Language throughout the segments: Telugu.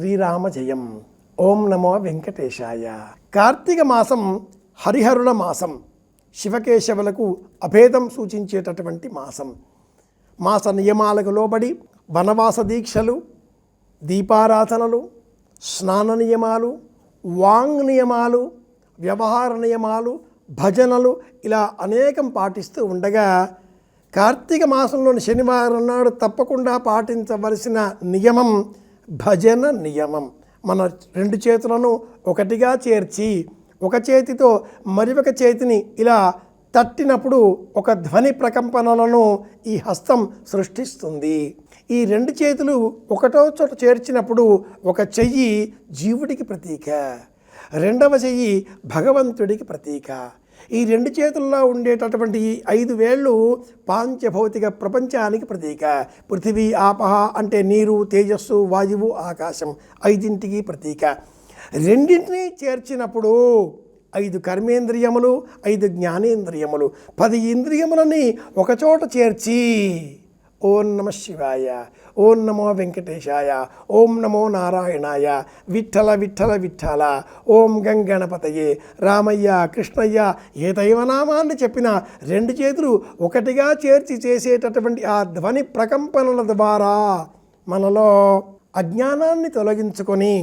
శ్రీరామ జయం ఓం నమో వెంకటేశాయ. కార్తీక మాసం హరిహరుల మాసం. శివకేశవులకు అభేదం సూచించేటటువంటి మాసం. మాస నియమాలకు లోబడి వనవాస దీక్షలు దీపారాధనలు స్నాన నియమాలు వాంగ్ నియమాలు వ్యవహార నియమాలు భజనలు ఇలా అనేకం పాటిస్తూ ఉండగా కార్తీక మాసంలోని శనివారం నాడు తప్పకుండా పాటించవలసిన నియమం భజన నియమం. మన రెండు చేతులను ఒకటిగా చేర్చి ఒక చేతితో మరి ఒక చేతిని ఇలా తట్టినప్పుడు ఒక ధ్వని ప్రకంపనలను ఈ హస్తం సృష్టిస్తుంది. ఈ రెండు చేతులు ఒకటో చోట చేర్చినప్పుడు ఒక చెయ్యి జీవుడికి ప్రతీక. రెండవ చెయ్యి భగవంతుడికి ప్రతీక. ఈ రెండు చేతుల్లో ఉండేటటువంటి ఈ ఐదు వేళ్ళు పాంచభౌతిక ప్రపంచానికి ప్రతీక. పృథివీ ఆపహ అంటే నీరు తేజస్సు వాయువు ఆకాశం ఐదింటికి ప్రతీక. రెండింటినీ చేర్చినప్పుడు ఐదు కర్మేంద్రియములు ఐదు జ్ఞానేంద్రియములు. పది ఇంద్రియములని ఒకచోట చేర్చి ఓం నమ శివాయ ఓం నమో వెంకటేశాయ ఓం నమో నారాయణాయ విఠల విఠల విఠల ఓం గంగణపతయే రామయ్య కృష్ణయ్య ఏ దైవనామాన్ని చెప్పినా రెండు చేతులు ఒకటిగా చేర్చి చేసేటటువంటి ఆ ధ్వని ప్రకంపనల ద్వారా మనలో అజ్ఞానాన్ని తొలగించుకొని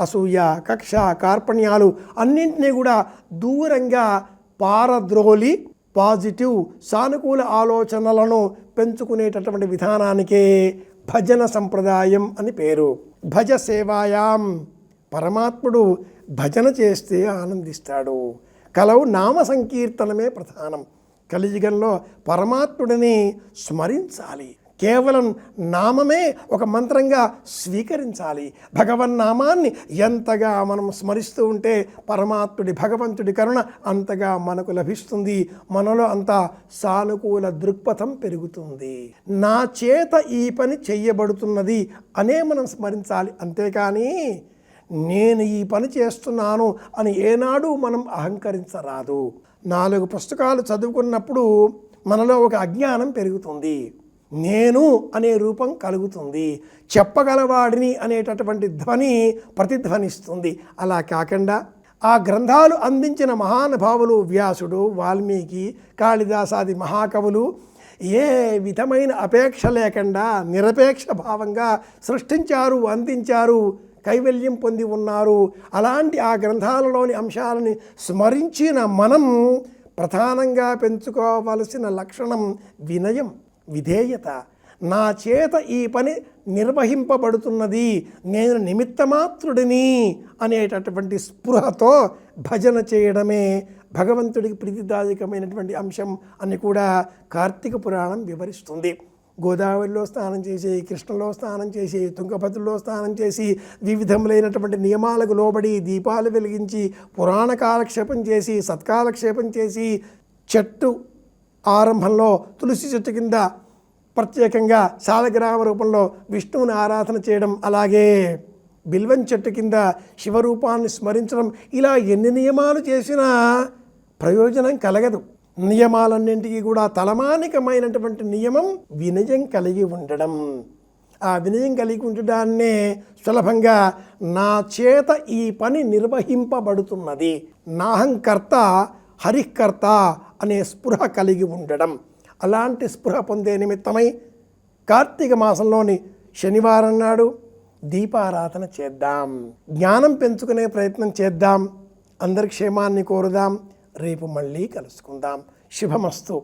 అసూయ కక్ష కార్పణ్యాలు అన్నింటినీ కూడా దూరంగా పారద్రోలి పాజిటివ్ సానుకూల ఆలోచనలను పెంచుకునేటటువంటి విధానానికే భజన సంప్రదాయం అని పేరు. భజ సేవాయాం. పరమాత్ముడు భజన చేస్తే ఆనందిస్తాడు. కలవు నామ సంకీర్తనమే ప్రధానం. కలియుగంలో పరమాత్ముడిని స్మరించాలి. కేవలం నామమే ఒక మంత్రంగా స్వీకరించాలి. భగవన్నామాన్ని ఎంతగా మనం స్మరిస్తూ ఉంటే పరమాత్ముడి భగవంతుడి కరుణ అంతగా మనకు లభిస్తుంది. మనలో అంత సానుకూల దృక్పథం పెరుగుతుంది. నా చేత ఈ పని చెయ్యబడుతున్నది అనే మనం స్మరించాలి. అంతేకాని నేను ఈ పని చేస్తున్నాను అని ఏనాడు మనం అహంకరించరాదు. నాలుగు పుస్తకాలు చదువుకున్నప్పుడు మనలో ఒక అజ్ఞానం పెరుగుతుంది. నేను అనే రూపం కలుగుతుంది. చెప్పగలవాడిని అనేటటువంటి ధ్వని ప్రతిధ్వనిస్తుంది. అలా కాకుండా ఆ గ్రంథాలు అందించిన మహానుభావులు వ్యాసుడు వాల్మీకి కాళిదాసాది మహాకవులు ఏ విధమైన అపేక్ష లేకుండా నిరపేక్ష భావంగా సృష్టించారు అందించారు కైవల్యం పొంది ఉన్నారు. అలాంటి ఆ గ్రంథాలలోని అంశాలని స్మరించిన మనం ప్రధానంగా పెంచుకోవలసిన లక్షణం వినయం. విధేయత. నా చేత ఈ పని నిర్వహింపబడుతున్నది. నేను నిమిత్తమాత్రుడిని అనేటటువంటి స్పృహతో భజన చేయడమే భగవంతుడికి ప్రీతిదాయకమైనటువంటి అంశం అని కూడా కార్తీక పురాణం వివరిస్తుంది. గోదావరిలో స్నానం చేసి కృష్ణలో స్నానం చేసి తుంగభద్రలో స్నానం చేసి వివిధములైనటువంటి నియమాలకు లోబడి దీపాలు వెలిగించి పురాణ కాలక్షేపం చేసి సత్కాలక్షేపం చేసి చెట్టు ఆరంభంలో తులసి చెట్టు కింద ప్రత్యేకంగా శాలగ్రామ రూపంలో విష్ణువుని ఆరాధన చేయడం అలాగే బిల్వం చెట్టు కింద శివరూపాన్ని స్మరించడం ఇలా ఎన్ని నియమాలు చేసినా ప్రయోజనం కలగదు. నియమాలన్నింటికీ కూడా తలమానికమైనటువంటి నియమం వినయం కలిగి ఉండడం. ఆ వినయం కలిగి ఉండడాన్నే సులభంగా నా చేత ఈ పని నిర్వహింపబడుతున్నది. నాహంకర్త హరికర్త అనే స్పృహ కలిగి ఉండడం. అలాంటి స్పృహ పొందే నిమిత్తమై కార్తీక మాసంలోని శనివారం నాడు దీపారాధన చేద్దాం. జ్ఞానం పెంచుకునే ప్రయత్నం చేద్దాం. అందరి క్షేమాన్ని కోరుదాం. రేపు మళ్ళీ కలుసుకుందాం. శుభమస్తు.